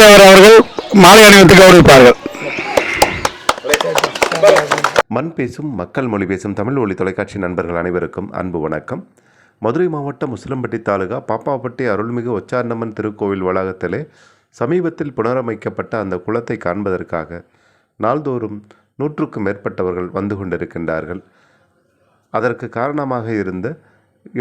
பெரியவர் அவர்கள் மாலை அணிவித்து கௌரவிப்பார்கள் மண் பேசும் மக்கள் மொழி பேசும் தமிழ் ஒளி தொலைக்காட்சி நண்பர்கள் அனைவருக்கும் அன்பு வணக்கம். மதுரை மாவட்டம் முஸ்லம்பட்டி தாலுகா பாப்பாப்பட்டி அருள்மிகு ஒச்சார்ணம்மன் திருக்கோவில் வளாகத்திலே சமீபத்தில் புனரமைக்கப்பட்ட அந்த குளத்தை காண்பதற்காக நாள்தோறும் நூற்றுக்கும் மேற்பட்டவர்கள் வந்து கொண்டிருக்கின்றார்கள். அதற்கு காரணமாக இருந்த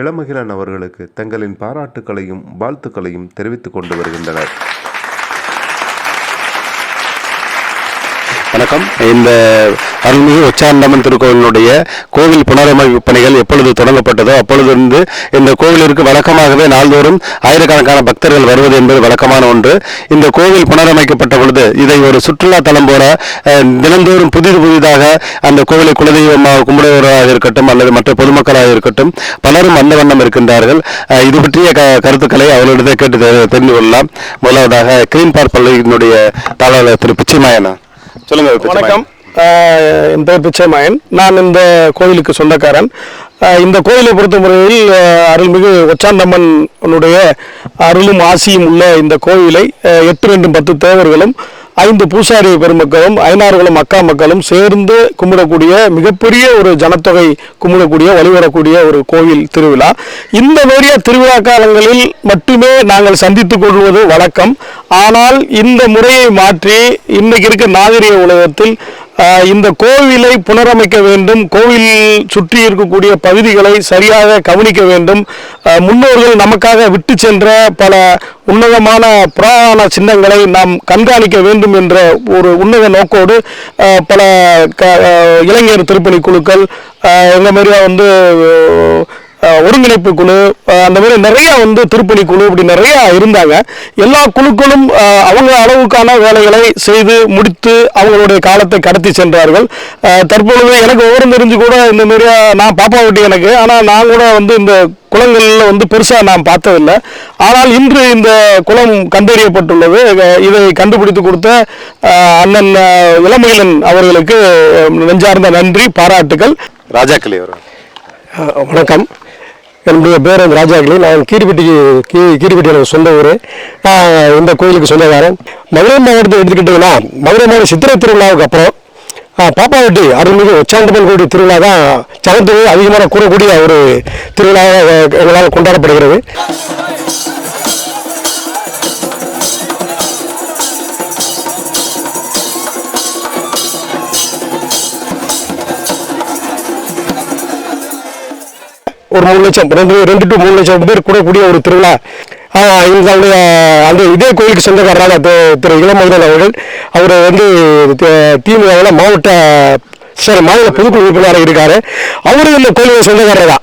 இளமகிழன் அவர்களுக்கு தங்களின் பாராட்டுக்களையும் வாழ்த்துக்களையும் தெரிவித்து கொண்டு வருகின்றனர். வணக்கம். இந்த அருள்மிகு உச்சாண்டம்மன் திருக்கோவிலுடைய கோவில் புனரமைப்பு பணிகள் எப்பொழுது தொடங்கப்பட்டதோ அப்பொழுதிருந்து இந்த கோவிலிற்கு வழக்கமாகவே நாள்தோறும் ஆயிரக்கணக்கான பக்தர்கள் வருவது என்பது வழக்கமான ஒன்று. இந்த கோவில் புனரமைக்கப்பட்ட பொழுது இதை ஒரு சுற்றுலா தலம் போல தினந்தோறும் புதிது புதிதாக அந்த கோவிலை குலதெய்வமாக கும்பிடுவராக இருக்கட்டும் அல்லது மற்ற பொதுமக்களாக இருக்கட்டும் பலரும் அந்த வண்ணம் இருக்கின்றார்கள். இது பற்றிய க கருத்துக்களை அவர்களிடத்தை கேட்டு தெரிந்து கொள்ளலாம். முதலாவதாக கிரீன் பார்க் பள்ளியினுடைய தாளர் திரு பிச்சைமாயனா. சொல்லுங்க. வணக்கம். என் பெயர் பிச்சைமாயன் நான் இந்த கோயிலுக்கு சொந்தக்காரன். இந்த கோயிலை பொறுத்தமுறையில் ஆஹ் அருள்மிகு ஒச்சாண்டம்மனுடைய அருளும் ஆசியும் உள்ள இந்த கோயிலை எட்டு ரெண்டு பத்து தேவர்களும் ஐந்து பூசாரி பெருமக்களும் ஐநாறுகளும் அக்கா மக்களும் சேர்ந்து கும்பிடக்கூடிய மிகப்பெரிய ஒரு ஜனத்தொகை கும்பிடக்கூடிய வழிவரக்கூடிய ஒரு கோவில் திருவிழா. இந்த மாதிரியா திருவிழா காலங்களில் மட்டுமே நாங்கள் சந்தித்துக் கொள்வது வழக்கம். ஆனால் இந்த முறையை மாற்றி இன்னைக்கு இருக்க நாகரிக உலகத்தில் இந்த கோவிலை புனரமைக்க வேண்டும். கோவில் சுற்றி இருக்கக்கூடிய பகுதிகளை சரியாக கவனிக்க வேண்டும். முன்னோர்கள் நமக்காக விட்டு சென்ற பல உன்னதமான புராண சின்னங்களை நாம் கண்காணிக்க வேண்டும் என்ற ஒரு உன்னத நோக்கோடு பல க இளைஞர் திருப்பணி குழுக்கள் எங்கள் இந்த வந்து ஒருங்கிணைப்பு குழு அந்த மாதிரி நிறைய வந்து திருப்பணி குழு இப்படி நிறைய இருந்தாங்க. எல்லா குழுக்களும் அவங்க அளவுக்கான வேலைகளை செய்து முடித்து அவங்களுடைய காலத்தை கடத்தி சென்றார்கள். தற்பொழுது எனக்கு விவரம் தெரிஞ்சு கூட இந்த மாதிரியா நான் பாப்பா வெட்டி எனக்கு. ஆனால் நான் கூட வந்து இந்த குளங்களில் வந்து பெருசாக நான் பார்த்ததில்லை. ஆனால் இன்று இந்த குளம் கண்டறியப்பட்டுள்ளது. இதை கண்டுபிடித்து கொடுத்த அண்ணன் இளமயிலன் அவர்களுக்கு நெஞ்சார்ந்த நன்றி பாராட்டுகள் ராஜாக்களி வணக்கம். என்னுடைய பேர் வந்து ராஜாக்கிளி நான் கீரிப்பட்டிக்கு கீ கீரிப்பட்டி எனக்கு சொந்த ஊர். இந்த கோயிலுக்கு சொந்தக்காரன். மதுரை மாவட்டத்தை எடுத்துக்கிட்டிங்கன்னா மதுரை மாவட்ட சித்திரை திருவிழாவுக்கு அப்புறம் பாப்பாவட்டி அருள்மிகு உச்சாண்டம்மன் கோடி திருவிழா தான் ஜனத்தொகை அதிகமான கூறக்கூடிய ஒரு திருவிழாவாக எங்களால் கொண்டாடப்படுகிறது. ஒரு மூணு லட்சம் ரெண்டு ரெண்டு டு மூணு லட்சம் பேர் கூடக்கூடிய ஒரு திருவிழா. ஆஹ் எங்களுடைய அந்த இதே கோயிலுக்கு சொந்தக்காரரான திரு- திரு அவர்கள் அவர் வந்து திமுகவில் மாவட்ட சில மாநில பொதுக்குழு உறுப்பினராக இருக்கார். அவரும் இந்த கோயிலுக்கு சொந்தக்காரர் தான்.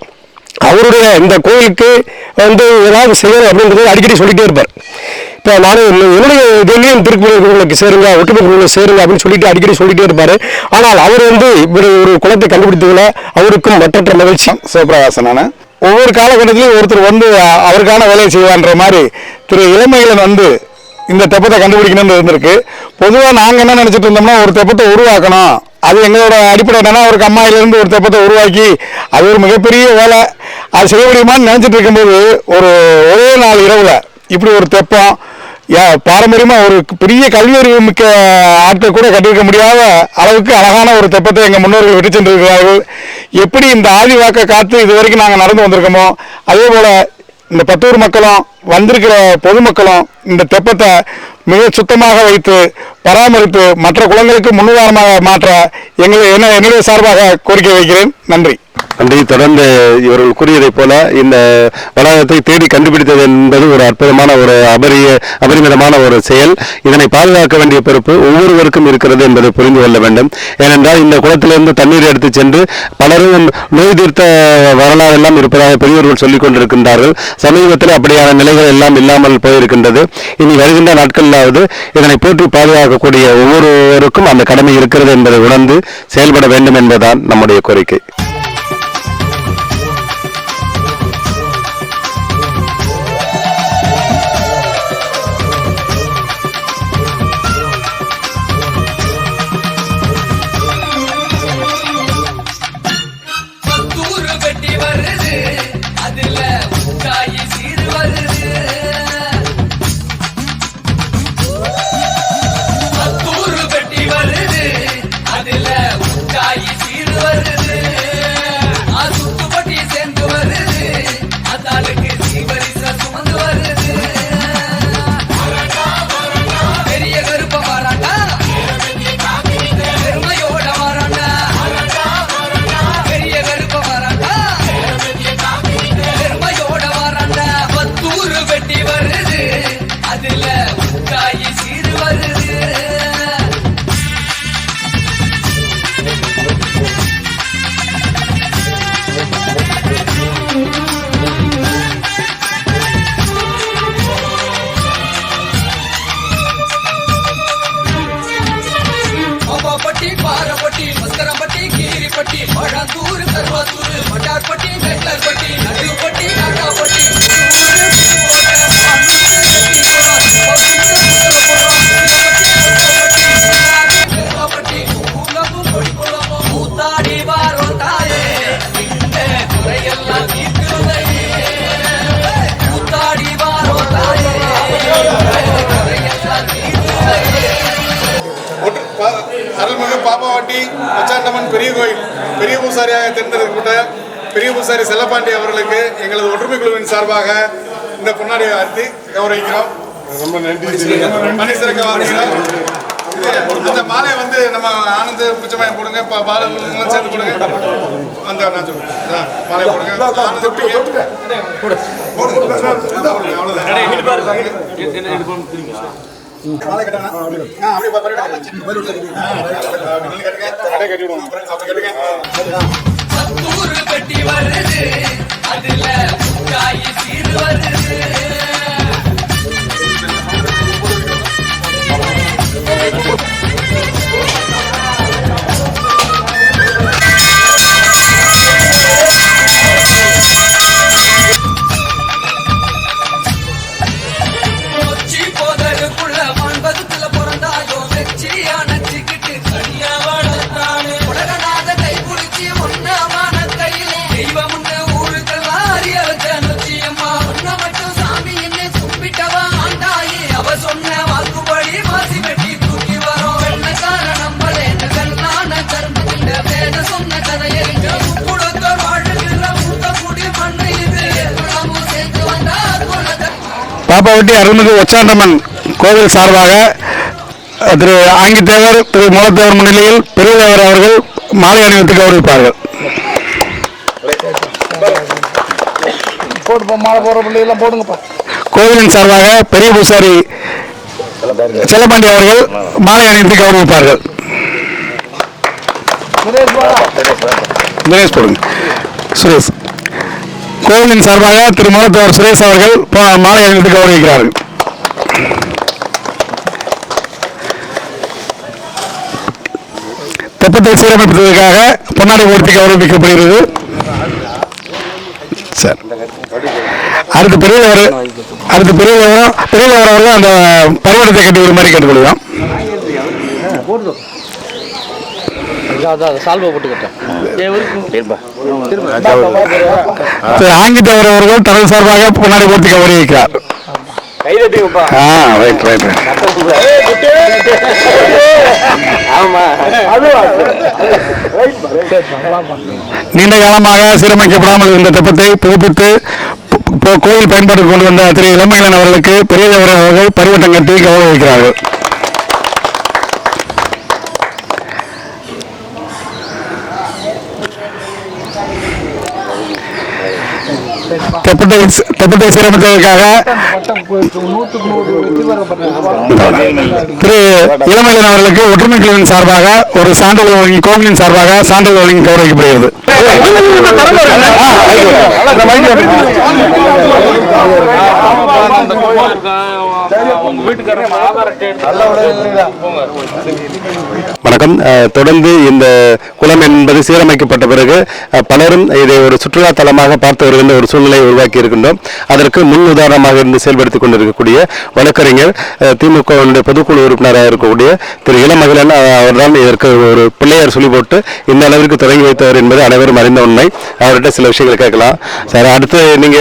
அவருடைய இந்த கோயிலுக்கு வந்து ஏதாவது செய்யணும் அப்படின்றது அடிக்கடி சொல்லிட்டே இருப்பார். இப்போ நானும் என்ன- என்னுடைய இதுலேயும் திருக்குறளுக்கு சேருங்க ஒட்டுமை குழுவில் சேருங்க அப்படின்னு சொல்லிட்டு அடிக்கடி சொல்லிட்டே இருப்பார். ஆனால் அவர் வந்து இப்படி ஒரு குளத்தை கண்டுபிடித்ததுல அவருக்கும் மற்றற்ற மகிழ்ச்சி. சிவபிரகாசன் நான் ஒவ்வொரு காலகட்டத்திலையும் ஒருத்தர் வந்து அவருக்கான வேலையை செய்வான்ற மாதிரி திரு இளமையிலன் வந்து இந்த தெப்பத்தை கண்டுபிடிக்கணும்னு இருந்திருக்கு. பொதுவாக நாங்கள் என்ன நினச்சிட்டு இருந்தோம்னா ஒரு தெப்பத்தை உருவாக்கணும். அது எங்களோட அடிப்படை என்னன்னா ஒரு கம்மாயிலேருந்து ஒரு தெப்பத்தை உருவாக்கி அது ஒரு மிகப்பெரிய வேலை. அது செய்ய முடியுமான்னு நினச்சிட்டு இருக்கும்போது ஒரு ஒரே நாள் இரவில் இப்படி ஒரு தெப்பம் யா- ஒரு பெரிய கல்வியறிவு மிக்க ஆட்கள் கூட கட்டியிருக்க முடியாத அளவுக்கு அழகான ஒரு தெப்பத்தை எங்கள் முன்னோர்கள் விட்டு சென்றிருக்கிறார்கள். எப்படி இந்த ஆதிவாக்க காத்து இது வரைக்கும் நாங்கள் நடந்து வந்திருக்கோமோ அதே போல் இந்த பத்தூர் மக்களும் வந்திருக்கிற பொதுமக்களும் இந்த தெப்பத்தை மிக சுத்தமாக வைத்து பராமரித்து மற்ற குளங்களுக்கு முன்னுதாரணமாக மாற்ற எங்களை என்ன என்னுடைய சார்பாக கோரிக்கை வைக்கிறேன். நன்றி. நன்றி. தொடர்ந்து இவர்கள் கூறியதைப் போல இந்த வளாகத்தை தேடி கண்டுபிடித்தது என்பது ஒரு அற்புதமான ஒரு அபரிய அபரிமிதமான ஒரு செயல். இதனை பாதுகாக்க வேண்டிய பொறுப்பு ஒவ்வொருவருக்கும் இருக்கிறது என்பதை புரிந்து கொள்ள வேண்டும். ஏனென்றால் இந்த குளத்திலிருந்து தண்ணீர் எடுத்து சென்று பலரும் நோய் தீர்த்த வரலாறு எல்லாம் இருப்பதாக பெரியவர்கள் சொல்லிக் கொண்டிருக்கின்றார்கள். சமீபத்தில் அப்படியான நிலை தடைகள் எல்லாம் இல்லாமல் போயிருக்கின்றது. இனி வருகின்ற நாட்களிலாவது இதனை போற்றி பாதுகாக்கக்கூடிய ஒவ்வொருவருக்கும் அந்த கடமை இருக்கிறது என்பதை உணர்ந்து செயல்பட வேண்டும் என்பதுதான் நம்முடைய கோரிக்கை. दूर सर्वसुर தேர்ந்தெடுக்கப்பட்ட பெரிய பூசாரி செல்லப்பாண்டி அவர்களுக்கு எங்களது ஒற்றுமை குழுவின் சார்பாக இந்த பொன்னாடி அர்த்தி கௌரவிக்கிறோம். ரொம்ப நன்றி மணிசிறக்க வாழ்த்துகிறோம் இது அந்த மாலை வந்து நம்ம ஆனந்த பிச்சமாயம் போடுங்க ப- பாலங்களும் சேர்ந்து போடுங்க. அந்த நான் சொல்றேன். இந்தா, மாலை போடுங்க. ஆனந்த கட்டுங்க. அப்படியே கட்டி விடுவோம். அப்புறம் ஊரு கட்டி வருது. அதுல காய் சீர் வருது. பாப்பாவட்டி அருள்மிகு ஒச்சாண்டம்மன் கோவில் சார்பாக திரு ஆங்கித்தேவர் திரு மூலத்தேவர் முன்னிலையில் பெரியதேவர் அவர்கள் மாலை அணிவித்து கௌரவிப்பார்கள். கோவிலின் சார்பாக பெரிய பூசாரி செல்லப்பாண்டி அவர்கள் மாலை அணிவித்து கௌரவிப்பார்கள். போடுங்க. சுரேஷ். கோவிலின் சார்பாக திரு மூலத்தேவர் சுரேஷ் அவர்கள் மாலை அணிவித்து கௌரவிக்கிறார்கள். தெப்பத்தை சீரமைப்பதற்காக பொன்னாடி மூர்த்தி கௌரவிக்கப்படுகிறது. சார். அடுத்து பெரியவர் அடுத்து பெரியவர் பெரியவர் அவர்கள் அந்த பருவத்தை கட்டி ஒரு மாதிரி கேட்டுக்கொள்கிறோம். திரு ஆங்கித்தவர் அவர்கள் தனது சார்பாக பொன்னாடை ஓர்த்தி கௌரவிக்கிறார் ஆ ரைட் ரைட் நீண்ட காலமாக சீரமைக்கப்படாமல் இருந்த தெப்பத்தை புதுப்பித்து கோயில் பயன்பாட்டுக்கு கொண்டு வந்த திரு இளமையிலன் அவர்களுக்கு பெரியதவர் அவர்கள் பரிவட்டம் கட்டி கௌரவிக்கிறார்கள். தெப்பத்தை தெப்பத்தை சீரமைத்ததற்காக திரு இளமையன் அவர்களுக்கு ஒற்றுமை குழுவின் சார்பாக ஒரு சான்றிதழ் வழங்கி கோவிலின் சார்பாக சான்றிதழ் வழங்கி கௌரவிக்கப்படுகிறது வணக்கம். தொடர்ந்து இந்த குளம் என்பது சீரமைக்கப்பட்ட பிறகு பலரும் இதை ஒரு சுற்றுலா தலமாக பார்த்து வருகின்ற ஒரு சூழ்நிலையை உருவாக்கி இருக்கின்றோம். அதற்கு முன் உதாரணமாக இருந்து செயல்படுத்திக் கொண்டிருக்கக்கூடிய வழக்கறிஞர் திமுக பொதுக்குழு உறுப்பினராக இருக்கக்கூடிய திரு இளமகளன் அவர்தான் இதற்கு ஒரு பிள்ளையார் சொல்லி போட்டு இந்த அளவிற்கு தொடங்கி வைத்தவர் என்பது அனைவரும் அறிந்த உண்மை. அவர்கிட்ட சில விஷயங்களை கேட்கலாம். சார் அடுத்து நீங்க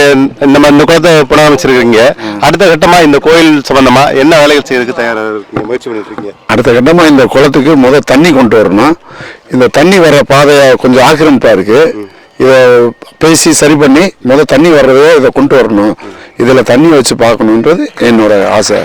நம்ம இந்த குளத்தை புனரமைச்சிருக்கீங்க. அடுத்த கட்டமா இந்த கோயில் சம்பந்தமா என்ன வேலைகள் செய்யறதுக்கு தயாராக இருக்கீங்க? முயற்சி பண்ணிட்டு இருக்கீங்க. அடுத்த கட்டமாக இந்த குளத்துக்கு முதல் தண்ணி கொண்டு வரணும். இந்த தண்ணி வர பாதையை கொஞ்சம் ஆக்கிரமிப்பாக இருக்குது இதை பேசி சரி பண்ணி முதல் தண்ணி வர்றதே இதை கொண்டு வரணும். இதில் தண்ணி வச்சு பார்க்கணுன்றது என்னோட ஆசை.